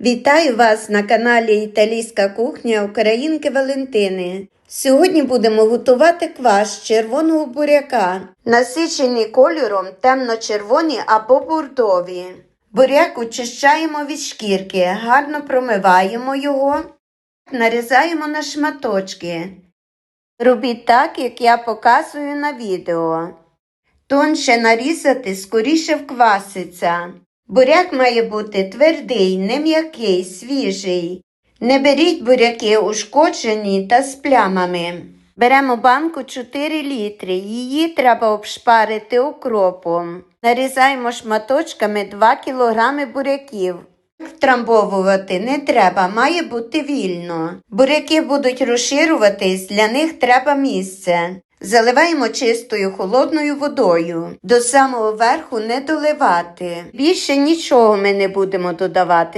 Вітаю вас на каналі Італійська кухня Українки Валентини. Сьогодні будемо готувати квас з червоного буряка, насичений кольором темно-червоні або бурдові. Буряк очищаємо від шкірки, гарно промиваємо його, нарізаємо на шматочки. Робіть так, як я показую на відео. Тонше нарізати скоріше вкваситься. Буряк має бути твердий, не м'який, свіжий. Не беріть буряки ушкоджені та з плямами. Беремо банку 4 літри. Її треба обшпарити укропом. Нарізаємо шматочками 2 кг буряків. Втрамбовувати не треба, має бути вільно. Буряки будуть розширюватись, для них треба місце. Заливаємо чистою холодною водою. До самого верху не доливати. Більше нічого ми не будемо додавати.